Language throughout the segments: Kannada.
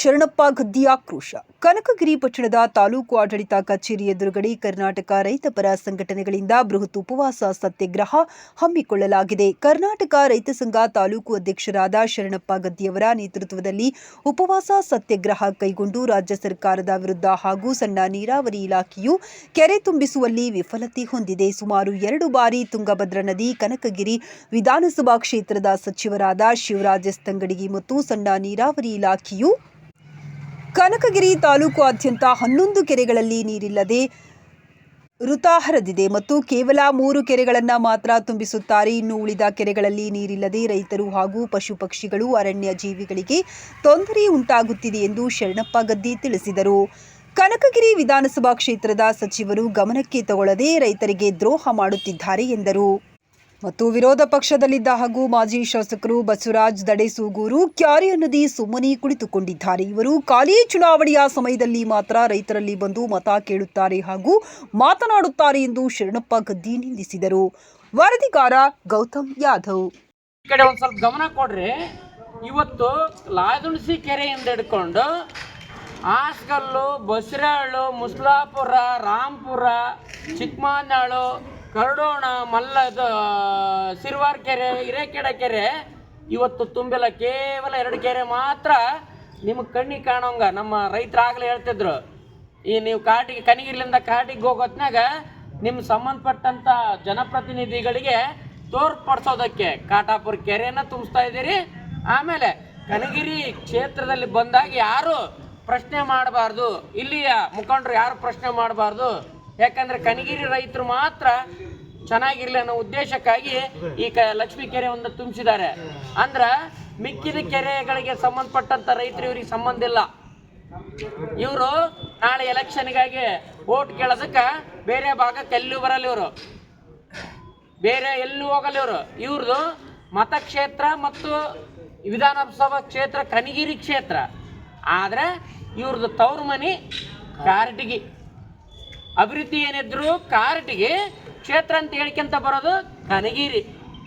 ಶರಣಪ್ಪ ಗದ್ದಿ ಆಕ್ರೋಶ. ಕನಕಗಿರಿ ಪಟ್ಟಣದ ತಾಲೂಕು ಆಡಳಿತ ಕಚೇರಿ ಎದುರುಗಡೆ ಕರ್ನಾಟಕ ರೈತ ಪರ ಸಂಘಟನೆಗಳಿಂದ ಬೃಹತ್ ಉಪವಾಸ ಸತ್ಯಾಗ್ರಹ ಹಮ್ಮಿಕೊಳ್ಳಲಾಗಿದೆ. ಕರ್ನಾಟಕ ರೈತ ಸಂಘ ತಾಲೂಕು ಅಧ್ಯಕ್ಷರಾದ ಶರಣಪ್ಪ ಗದ್ದಿಯವರ ನೇತೃತ್ವದಲ್ಲಿ ಉಪವಾಸ ಸತ್ಯಾಗ್ರಹ ಕೈಗೊಂಡು ರಾಜ್ಯ ಸರ್ಕಾರದ ವಿರುದ್ಧ ಹಾಗೂ ಸಣ್ಣ ನೀರಾವರಿ ಇಲಾಖೆಯು ಕೆರೆ ತುಂಬಿಸುವಲ್ಲಿ ವಿಫಲತೆ ಹೊಂದಿದೆ. ಸುಮಾರು ಎರಡು ಬಾರಿ ತುಂಗಭದ್ರಾ ನದಿ ಕನಕಗಿರಿ ವಿಧಾನಸಭಾ ಕ್ಷೇತ್ರದ ಸಚಿವರಾದ ಶಿವರಾಜ ಸ್ತಂಗಡಿಗಿ ಮತ್ತು ಸಣ್ಣ ನೀರಾವರಿ ಇಲಾಖೆಯು ಕನಕಗಿರಿ ತಾಲೂಕು ಆದ್ಯಂತ ಹನ್ನೊಂದು ಕೆರೆಗಳಲ್ಲಿ ನೀರಿಲ್ಲದೆ ಋತಾಹರದಿದೆ ಹರಿದಿದೆ ಮತ್ತು ಕೇವಲ ಮೂರು ಕೆರೆಗಳನ್ನು ಮಾತ್ರ ತುಂಬಿಸುತ್ತಾರೆ. ಇನ್ನು ಉಳಿದ ಕೆರೆಗಳಲ್ಲಿ ನೀರಿಲ್ಲದೆ ರೈತರು ಹಾಗೂ ಪಶು ಪಕ್ಷಿಗಳು ಅರಣ್ಯ ಜೀವಿಗಳಿಗೆ ತೊಂದರೆ ಉಂಟಾಗುತ್ತಿದೆ ಎಂದು ಶರಣಪ್ಪ ಗದ್ದಿ ತಿಳಿಸಿದರು. ಕನಕಗಿರಿ ವಿಧಾನಸಭಾ ಕ್ಷೇತ್ರದ ಸಚಿವರು ಗಮನಕ್ಕೆ ತಗೊಳ್ಳದೆ ರೈತರಿಗೆ ದ್ರೋಹ ಮಾಡುತ್ತಿದ್ದಾರೆ ಎಂದರು. ಮತ್ತು ವಿರೋಧ ಪಕ್ಷದಲ್ಲಿದ್ದ ಹಾಗೂ ಮಾಜಿ ಶಾಸಕರು ಬಸವರಾಜ್ ದಡೇಸೂಗೂರು ಕ್ಯಾರಿ ನದಿ ಸುಮ್ಮನೆ ಕುಳಿತುಕೊಂಡಿದ್ದಾರೆ. ಇವರು ಖಾಲಿ ಚುನಾವಣೆಯ ಸಮಯದಲ್ಲಿ ಮಾತ್ರ ರೈತರಲ್ಲಿ ಬಂದು ಮತ ಕೇಳುತ್ತಾರೆ ಹಾಗೂ ಮಾತನಾಡುತ್ತಾರೆ ಎಂದು ಶರಣಪ್ಪ ಗದ್ದಿ ನಿಂದಿಸಿದರು ವರದಿಗಾರ ಗೌತಮ್ ಯಾದವ್. ಈ ಕಡೆ ಸ್ವಲ್ಪ ಗಮನ ಕೊಡ್ರಿ. ಇವತ್ತು ಲಾದುಣಸಿ ಕೆರೆಯಿಂದ ಹಿಡ್ಕೊಂಡು ಹಾಸ್ಗಲ್ಲು, ಬಸರಾಳು, ಮುಸ್ಲಾಪುರ, ರಾಂಪುರ ಚಿಕ್ಕಮಾನಾಳು ಕರಡೋಣ ಮಲ್ಲದ ಸಿರ್ವಾರ್ ಕೆರೆ, ಹಿರೇಕೆಡ ಕೆರೆ. ಇವತ್ತು ತುಂಬಿಲ್ಲ, ಕೇವಲ ಎರಡು ಕೆರೆ ಮಾತ್ರ. ನಿಮಗೆ ಕಣ್ಣಿಗೆ ಕಾಣೋಂಗ, ನಮ್ಮ ರೈತರು ಆಗಲೇ ಹೇಳ್ತಿದ್ರು. ಈ ನೀವು ಕಾಟಿಗೆ ಕನಿಗಿರ್ಲಿಂದ ಕಾಟಿಗೆ ಹೋಗೋತ್ನಾಗ ನಿಮ್ಮ ಸಂಬಂಧಪಟ್ಟಂತ ಜನಪ್ರತಿನಿಧಿಗಳಿಗೆ ತೋರ್ಪಡಿಸೋದಕ್ಕೆ ಕಾಟಾಪುರ ಕೆರೆನ ತುಂಬಿಸ್ತಾ ಇದ್ದೀರಿ. ಆಮೇಲೆ ಕನಗಿರಿ ಕ್ಷೇತ್ರದಲ್ಲಿ ಬಂದಾಗ ಯಾರು ಪ್ರಶ್ನೆ ಮಾಡಬಾರ್ದು, ಇಲ್ಲಿಯ ಮುಖಂಡರು ಯಾರು ಪ್ರಶ್ನೆ ಮಾಡಬಾರ್ದು? ಯಾಕಂದ್ರೆ ಕನಗಿರಿ ರೈತರು ಮಾತ್ರ ಚೆನ್ನಾಗಿರ್ಲಿ ಅನ್ನೋ ಉದ್ದೇಶಕ್ಕಾಗಿ ಈ ಕ ಲಕ್ಷ್ಮೀ ಕೆರೆ ಒಂದು ತುಂಬಿಸಿದ್ದಾರೆ. ಅಂದ್ರ ಮಿಕ್ಕಿದ ಕೆರೆಗಳಿಗೆ ಸಂಬಂಧಪಟ್ಟಂತ ರೈತರು ಇವ್ರಿಗೆ ಸಂಬಂಧ ಇಲ್ಲ. ಇವರು ನಾಳೆ ಎಲೆಕ್ಷನ್ಗಾಗಿ ಓಟ್ ಕೇಳೋದಕ್ಕೆ ಬೇರೆ ಭಾಗಕ್ಕೆ ಎಲ್ಲೂ ಬರಲ್ಲ ಇವರು. ಬೇರೆ ಎಲ್ಲೂ ಹೋಗಲ್ಲ ಇವರು. ಇವ್ರದ್ದು ಮತಕ್ಷೇತ್ರ ಮತ್ತು ವಿಧಾನಸಭಾ ಕ್ಷೇತ್ರ ಕನಗಿರಿ ಕ್ಷೇತ್ರ. ಆದ್ರೆ ಇವ್ರದ್ದು ತವ್ರ ಮನಿ ಕಾರಟಗಿ ಅಭಿವೃದ್ಧಿ ಏನಿದ್ರು ಕಾರಟಿಗೆ ಕ್ಷೇತ್ರ ಅಂತ ಹೇಳ್ಕೊಂತ ಬರೋದು ಕನಗಿರಿ.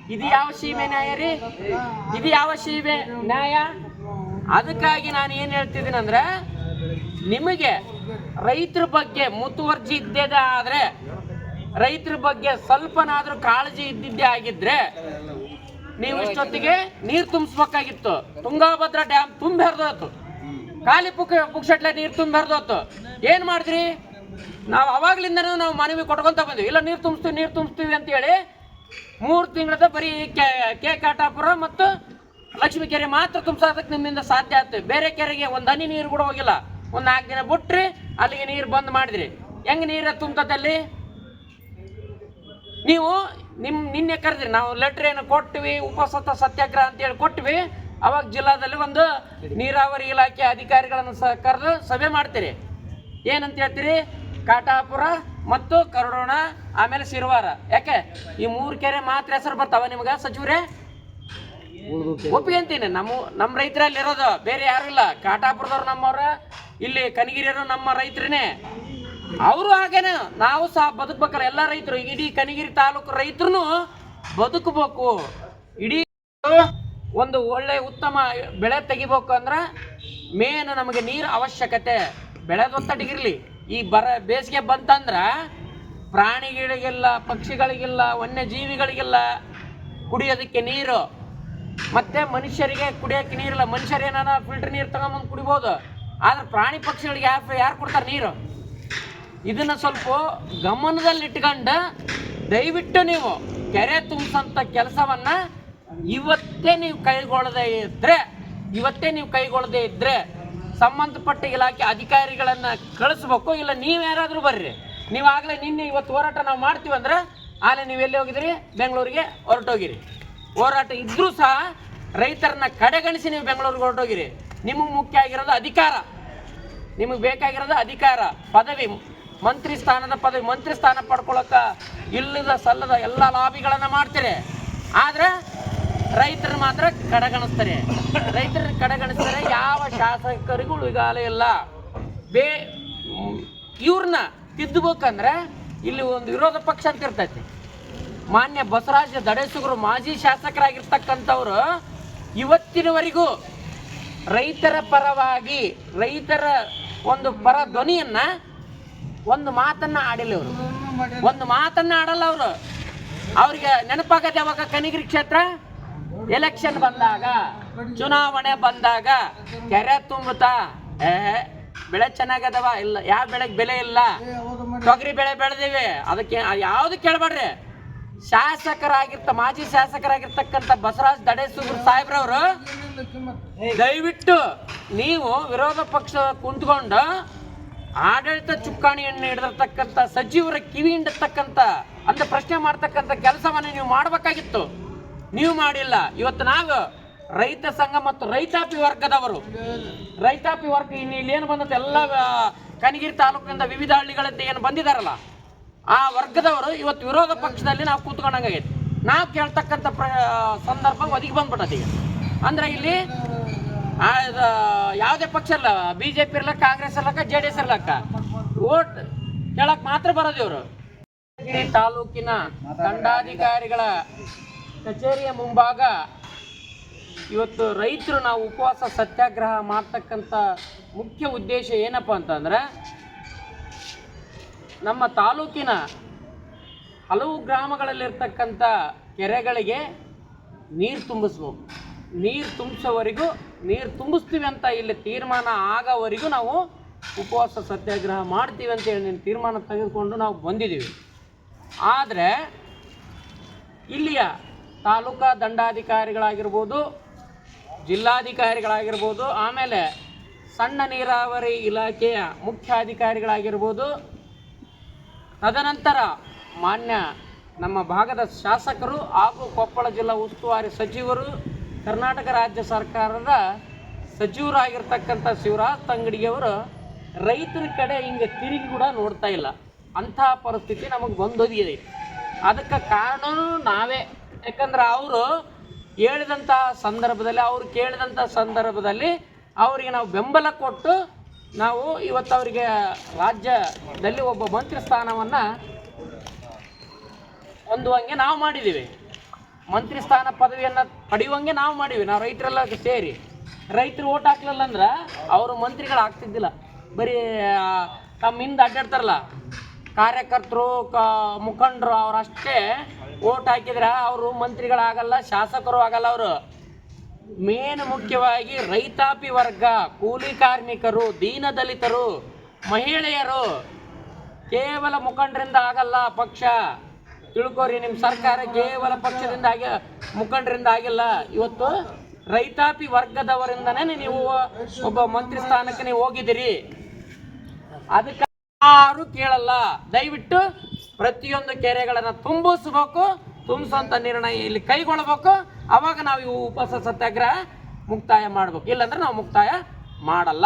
ಇದು ಯಾವ ಸೀಮೆ ನ್ಯಾಯ ರೀ? ಇದು ಯಾವ ಸೀಮೆ ನ್ಯಾಯ? ಅದಕ್ಕಾಗಿ ನಾನು ಏನು ಹೇಳ್ತಿದ್ದೀನಿ ಅಂದ್ರೆ, ನಿಮಗೆ ರೈತರ ಬಗ್ಗೆ ಮುತುವರ್ಜಿ ಇದ್ದಿದ್ದೆ ಆದರೆ, ರೈತರ ಬಗ್ಗೆ ಸ್ವಲ್ಪನಾದ್ರೂ ಕಾಳಜಿ ಇದ್ದಿದ್ದೇ ಆಗಿದ್ರೆ, ನೀವು ಇಷ್ಟೊತ್ತಿಗೆ ನೀರು ತುಂಬಿಸ್ಬೇಕಾಗಿತ್ತು. ತುಂಗಾಭದ್ರಾ ಡ್ಯಾಮ್ ತುಂಬಿ ಹರಿದೋತು ಖಾಲಿ ಪುಕ್ ಪುಕ್ಷಟ್ಲೆ ನೀರು ತುಂಬಿ ಹರಿದೋತು ಏನು ಮಾಡಿದ್ರಿ? ನಾವು ಅವಾಗ್ಲಿಂದನೂ ನಾವು ಮನವಿ ಕೊಟ್ಕೊಂತ ಬಂದೀವಿ. ಇಲ್ಲ, ನೀರು ತುಂಬಿಸ್ತೀವಿ ನೀರು ತುಂಬಿಸ್ತೀವಿ ಅಂತೇಳಿ ಮೂರು ತಿಂಗಳದ ಬರೀ ಕೆ ಕಾಟಾಪುರ ಮತ್ತು ಲಕ್ಷ್ಮೀ ಕೆರೆ ಮಾತ್ರ ತುಂಬಿಸೋದಕ್ಕೆ ನಿಮ್ಮಿಂದ ಸಾಧ್ಯ ಆಯ್ತು. ಬೇರೆ ಕೆರೆಗೆ ಒಂದು ಹನಿ ನೀರು ಕೂಡ ಹೋಗಿಲ್ಲ. ಒಂದು ನಾಲ್ಕು ದಿನ ಬಿಟ್ರಿ, ಅಲ್ಲಿಗೆ ನೀರು ಬಂದ್ ಮಾಡಿದ್ರಿ. ಹೆಂಗೆ ನೀರು ತುಂಬ್ತದಲ್ಲಿ ನೀವು ನಿಮ್ಮ ನಿನ್ನೆ ಕರೆದ್ರಿ, ನಾವು ಲೆಟ್ರ್ ಏನು ಕೊಟ್ವಿ ಉಪಸತ ಸತ್ಯಾಗ್ರಹ ಅಂತೇಳಿ ಕೊಟ್ವಿ. ಅವಾಗ ಜಿಲ್ಲಾದಲ್ಲಿ ಒಂದು ನೀರಾವರಿ ಇಲಾಖೆ ಅಧಿಕಾರಿಗಳನ್ನು ಸಹ ಕರೆದು ಸಭೆ ಮಾಡ್ತೀರಿ. ಏನಂತ ಹೇಳ್ತೀರಿ? ಕಾಟಾಪುರ ಮತ್ತು ಕರುಡೋಣ, ಆಮೇಲೆ ಸಿರ್ವಾರ ಯಾಕೆ? ಈ ಮೂರು ಕೆರೆ ಮಾತ್ರ ಹೆಸರು ಬರ್ತಾವ ನಿಮ್ಗೆ ಸಚಿವರೇ? ಒಪ್ಪಿಗೆ ಅಂತೀನಿ ನಮ್ಮ ನಮ್ಮ ರೈತರಲ್ಲಿ ಇರೋದು, ಬೇರೆ ಯಾರು ಇಲ್ಲ. ಕಾಟಾಪುರದವ್ರು ನಮ್ಮವ್ರ, ಇಲ್ಲಿ ಕನಿಗಿರಿಯರು ನಮ್ಮ ರೈತರೇ ಅವರು ಹಾಗೇನೆ, ನಾವು ಸಹ ಬದುಕಬೇಕಲ್ಲ ಎಲ್ಲ ರೈತರು. ಇಡೀ ಕನಗಿರಿ ತಾಲೂಕು ರೈತರು ಬದುಕಬೇಕು. ಇಡೀ ಒಂದು ಒಳ್ಳೆ ಉತ್ತಮ ಬೆಳೆ ತೆಗಿಬೇಕು ಅಂದ್ರೆ ಮೇನ್ ನಮಗೆ ನೀರು ಅವಶ್ಯಕತೆ. ಬೆಳೆದೊತ್ತಡಿಗಿರ್ಲಿ ಈ ಬರ ಬೇಸಿಗೆ ಬಂತಂದ್ರ ಪ್ರಾಣಿಗಳಿಗೆಲ್ಲ, ಪಕ್ಷಿಗಳಿಗೆಲ್ಲ, ವನ್ಯಜೀವಿಗಳಿಗೆಲ್ಲ ಕುಡಿಯೋದಕ್ಕೆ ನೀರು. ಮತ್ತೆ ಮನುಷ್ಯರಿಗೆ ಕುಡಿಯೋಕೆ ನೀರಿಲ್ಲ. ಮನುಷ್ಯರು ಏನಾರ ಫಿಲ್ಟರ್ ನೀರು ತಗೊಂಬಂದು ಕುಡಿಬೋದು. ಆದ್ರೆ ಪ್ರಾಣಿ ಪಕ್ಷಿಗಳಿಗೆ ಯಾರು ಯಾರು ಕೊಡ್ತಾರೆ ನೀರು? ಇದನ್ನ ಸ್ವಲ್ಪ ಗಮನದಲ್ಲಿಟ್ಕೊಂಡು ದಯವಿಟ್ಟು ನೀವು ಕೆರೆ ತುಂಬಿಸಂತ ಕೆಲಸವನ್ನ ಇವತ್ತೇ ನೀವು ಕೈಗೊಳ್ಳದೆ ಇದ್ರೆ, ಇವತ್ತೇ ನೀವು ಕೈಗೊಳ್ಳದೆ ಇದ್ರೆ ಸಂಬಂಧಪಟ್ಟ ಇಲಾಖೆ ಅಧಿಕಾರಿಗಳನ್ನು ಕಳಿಸ್ಬೇಕು ಇಲ್ಲ ನೀವು ಯಾರಾದರೂ ಬರ್ರಿ. ನೀವು ಆಗಲೇ ನಿನ್ನೆ ಇವತ್ತು ಹೋರಾಟ ನಾವು ಮಾಡ್ತೀವಿ ಅಂದ್ರೆ ಆಲೆ ನೀವು ಎಲ್ಲಿ ಹೋಗಿದ್ರಿ? ಬೆಂಗಳೂರಿಗೆ ಹೊರಟೋಗಿರಿ. ಹೋರಾಟ ಇದ್ರೂ ಸಹ ರೈತರನ್ನ ಕಡೆಗಣಿಸಿ ನೀವು ಬೆಂಗಳೂರಿಗೆ ಹೊರಟೋಗಿರಿ. ನಿಮಗೆ ಮುಖ್ಯ ಆಗಿರೋದು ಅಧಿಕಾರ. ನಿಮಗೆ ಬೇಕಾಗಿರೋದು ಅಧಿಕಾರ, ಪದವಿ. ಮಂತ್ರಿ ಸ್ಥಾನದ ಪದವಿ. ಮಂತ್ರಿ ಸ್ಥಾನ ಪಡ್ಕೊಳಕ ಇಲ್ಲದ ಸಲ್ಲದ ಎಲ್ಲ ಲಾಬಿಗಳನ್ನ ಮಾಡ್ತೀರಿ. ಆದ್ರೆ ರೈತರನ್ನ ಮಾತ್ರ ಕಡೆಗಣಿಸ್ತಾರೆ. ರೈತರ ಕಡೆಗಣಿಸ್ತಾರೆ, ಯಾವ ಶಾಸಕರಿಗೂ ಉಳಿಗಾಲ ಇಲ್ಲ. ಬೇ ಇವ್ರನ್ನ ತಿದ್ದಬೇಕಂದ್ರೆ ಇಲ್ಲಿ ಒಂದು ವಿರೋಧ ಪಕ್ಷ ಅಂತ ಇರ್ತೈತಿ. ಮಾನ್ಯ ಬಸವರಾಜ ದಡೇಸುಗರು ಮಾಜಿ ಶಾಸಕರಾಗಿರ್ತಕ್ಕಂಥವ್ರು ಇವತ್ತಿನವರೆಗೂ ರೈತರ ಪರವಾಗಿ, ರೈತರ ಒಂದು ಪರ ಧ್ವನಿಯನ್ನ ಒಂದು ಮಾತನ್ನ ಆಡಿಲ್ಲ ಅವರು ಒಂದು ಮಾತನ್ನ ಆಡಲ್ಲ ಅವರು. ಅವ್ರಿಗೆ ನೆನಪಾಗತ್ತೆ ಯಾವಾಗ ಕನಿಗಿರಿ ಕ್ಷೇತ್ರ? ಎಲೆಕ್ಷನ್ ಬಂದಾಗ, ಚುನಾವಣೆ ಬಂದಾಗ ಕೆರೆ ತುಂಬುತ್ತಾ? ಏ, ಬೆಳೆ ಚೆನ್ನಾಗದವ? ಇಲ್ಲ ಯಾವ ಬೆಳೆಗೆ ಬೆಲೆ ಇಲ್ಲ? ತೊಗರಿ ಬೆಳೆ ಬೆಳೆದಿವಿ. ಅದಕ್ಕೆ ಯಾವ್ದು ಕೇಳಬೇಡ್ರಿ. ಶಾಸಕರಾಗಿರ್ತ, ಮಾಜಿ ಶಾಸಕರಾಗಿರ್ತಕ್ಕಂಥ ಬಸವರಾಜ್ ದಡೇಸೂರು ಸಾಹೇಬ್ರವರು, ದಯವಿಟ್ಟು ನೀವು ವಿರೋಧ ಪಕ್ಷ ಕುಂತ್ಕೊಂಡು ಆಡಳಿತ ಚುಕ್ಕಾಣಿಯನ್ನು ಹಿಡಿದಿರ್ತಕ್ಕಂಥ, ಸಚಿವರ ಕಿವಿ ಹಿಂಡತಕ್ಕಂಥ ಅಂತ ಪ್ರಶ್ನೆ ಮಾಡ್ತಕ್ಕಂಥ ಕೆಲಸವನ್ನು ನೀವು ಮಾಡಬೇಕಾಗಿತ್ತು. ನೀವು ಮಾಡಿಲ್ಲ. ಇವತ್ತು ನಾವು ರೈತ ಸಂಘ ಮತ್ತು ರೈತಾಪಿ ವರ್ಗದವರು ರೈತಾಪಿ ವರ್ಗ ಇನ್ನು ಇಲ್ಲಿ ಏನು ಬಂದದ್ದು ಎಲ್ಲ ಕನಗಿರಿ ತಾಲೂಕಿನಿಂದ ವಿವಿಧ ಹಳ್ಳಿಗಳಿಂದ ಏನು ಬಂದಿದಾರಲ್ಲ ಆ ವರ್ಗದವರು ಇವತ್ತು ವಿರೋಧ ಪಕ್ಷದಲ್ಲಿ ನಾವು ಕೂತ್ಕೊಂಡಂಗಾಗೈತಿ ನಾವು ಕೇಳ್ತಕ್ಕಂಥ ಪ್ರ ಸಂದರ್ಭ ಒದಗಿ ಬಂದ್ಬಿಟ್ಟತಿ ಈಗ. ಅಂದ್ರೆ ಇಲ್ಲಿ ಯಾವುದೇ ಪಕ್ಷ ಇಲ್ಲ ಬಿ ಜೆ ಪಿ ಇರ್ಲಕ್ಕ ಕಾಂಗ್ರೆಸ್ ಇರ್ಲಕ್ಕ ಜೆ ಡಿ ಎಸ್ ಇರ್ಲಕ್ಕ ಓಟ್ ಕೇಳಕ್ ಮಾತ್ರ ಬರೋದು ಇವರು. ತಾಲೂಕಿನ ದಂಡಾಧಿಕಾರಿಗಳ ಕಚೇರಿಯ ಮುಂಭಾಗ ಇವತ್ತು ರೈತರು ನಾವು ಉಪವಾಸ ಸತ್ಯಾಗ್ರಹ ಮಾಡ್ತಕ್ಕಂಥ ಮುಖ್ಯ ಉದ್ದೇಶ ಏನಪ್ಪ ಅಂತಂದ್ರೆ, ನಮ್ಮ ತಾಲೂಕಿನ ಹಲವು ಗ್ರಾಮಗಳಲ್ಲಿರ್ತಕ್ಕಂಥ ಕೆರೆಗಳಿಗೆ ನೀರು ತುಂಬಿಸ್ಬೇಕು ನೀರು ತುಂಬಿಸೋವರೆಗೂ ನೀರು ತುಂಬಿಸ್ತೀವಿ ಅಂತ ಇಲ್ಲಿ ತೀರ್ಮಾನ ಆಗೋವರೆಗೂ ನಾವು ಉಪವಾಸ ಸತ್ಯಾಗ್ರಹ ಮಾಡ್ತೀವಿ ಅಂತೇಳಿ ನೀನು ತೀರ್ಮಾನ ತೆಗೆದುಕೊಂಡು ನಾವು ಬಂದಿದ್ದೀವಿ. ಆದರೆ ಇಲ್ಲಿಯ ತಾಲೂಕಾ ದಂಡಾಧಿಕಾರಿಗಳಾಗಿರ್ಬೋದು, ಜಿಲ್ಲಾಧಿಕಾರಿಗಳಾಗಿರ್ಬೋದು, ಆಮೇಲೆ ಸಣ್ಣ ನೀರಾವರಿ ಇಲಾಖೆಯ ಮುಖ್ಯಾಧಿಕಾರಿಗಳಾಗಿರ್ಬೋದು. ತದನಂತರ ಮಾನ್ಯ ನಮ್ಮ ಭಾಗದ ಶಾಸಕರು ಹಾಗೂ ಕೊಪ್ಪಳ ಜಿಲ್ಲಾ ಉಸ್ತುವಾರಿ ಸಚಿವರು, ಕರ್ನಾಟಕ ರಾಜ್ಯ ಸರ್ಕಾರದ ಸಚಿವರಾಗಿರ್ತಕ್ಕಂಥ ಶಿವರಾಜ್ ತಂಗಡಿಯವರು ರೈತರ ಕಡೆ ಹಿಂಗೆ ತಿರುಗಿ ಕೂಡ ನೋಡ್ತಾ ಇಲ್ಲ. ಅಂಥ ಪರಿಸ್ಥಿತಿ ನಮಗೆ ಬಂದೊದಗಿದೆ ಅದಕ್ಕೆ ಕಾರಣವೂ ನಾವೇ. ಯಾಕಂದ್ರೆ ಅವರು ಹೇಳಿದಂಥ ಸಂದರ್ಭದಲ್ಲಿ, ಅವ್ರು ಕೇಳಿದಂಥ ಸಂದರ್ಭದಲ್ಲಿ ಅವರಿಗೆ ನಾವು ಬೆಂಬಲ ಕೊಟ್ಟು ನಾವು ಇವತ್ತು ಅವರಿಗೆ ರಾಜ್ಯದಲ್ಲಿ ಒಬ್ಬ ಮಂತ್ರಿ ಸ್ಥಾನವನ್ನು ಹೊಂದುವಂಗೆ ನಾವು ಮಾಡಿದ್ದೀವಿ ಮಂತ್ರಿ ಸ್ಥಾನ ಪದವಿಯನ್ನು ಪಡೆಯುವಂಗೆ ನಾವು ಮಾಡಿವಿ ನಾವು ರೈತರೆಲ್ಲ ಸೇರಿ. ರೈತರು ಓಟ್ ಹಾಕ್ಲಿಲ್ಲ ಅಂದ್ರೆ ಅವರು ಮಂತ್ರಿಗಳು ಆಗ್ತಿದ್ದಿಲ್ಲ. ಬರೀ ತಮ್ಮ ಹಿಂದೆ ಅಡ್ಡಾಡ್ತಾರಲ್ಲ, ಕಾರ್ಯಕರ್ತರು, ಕ, ಮುಖಂಡರು ಅವರಷ್ಟೇ ಓಟ್ ಹಾಕಿದ್ರೆ ಅವರು ಮಂತ್ರಿಗಳಾಗಲ್ಲ, ಶಾಸಕರು ಆಗಲ್ಲ ಅವರು. ಮೇನ್ ಮುಖ್ಯವಾಗಿ ರೈತಾಪಿ ವರ್ಗ, ಕೂಲಿ ಕಾರ್ಮಿಕರು ದೀನದಲಿತರು ಮಹಿಳೆಯರು. ಕೇವಲ ಮುಖಂಡರಿಂದ ಆಗಲ್ಲ ಪಕ್ಷ. ತಿಳ್ಕೊರಿ ನಿಮ್ಮ ಸರ್ಕಾರ ಕೇವಲ ಪಕ್ಷದಿಂದ ಆಗಿ, ಮುಖಂಡರಿಂದ ಆಗಿಲ್ಲ. ಇವತ್ತು ರೈತಾಪಿ ವರ್ಗದವರಿಂದನೇ ನೀವು ಒಬ್ಬ ಮಂತ್ರಿ ಸ್ಥಾನಕ್ಕೆ ನೀವು ಹೋಗಿದ್ದೀರಿ. ಅದಕ್ಕೆ ಯಾರು ಕೇಳಲ್ಲ. ದಯವಿಟ್ಟು ಪ್ರತಿಯೊಂದು ಕೆರೆಗಳನ್ನು ತುಂಬಿಸ್ಬೇಕು, ತುಂಬಿಸುವಂತ ನಿರ್ಣಯ ಇಲ್ಲಿ ಕೈಗೊಳ್ಬೇಕು ಅವಾಗ ನಾವು ಇವು ಉಪವಾಸ, ಸತ್ಯಾಗ್ರಹ, ಮುಕ್ತಾಯ ಮಾಡ್ಬೇಕು. ಇಲ್ಲಾಂದ್ರೆ ನಾವು ಮುಕ್ತಾಯ ಮಾಡಲ್ಲ.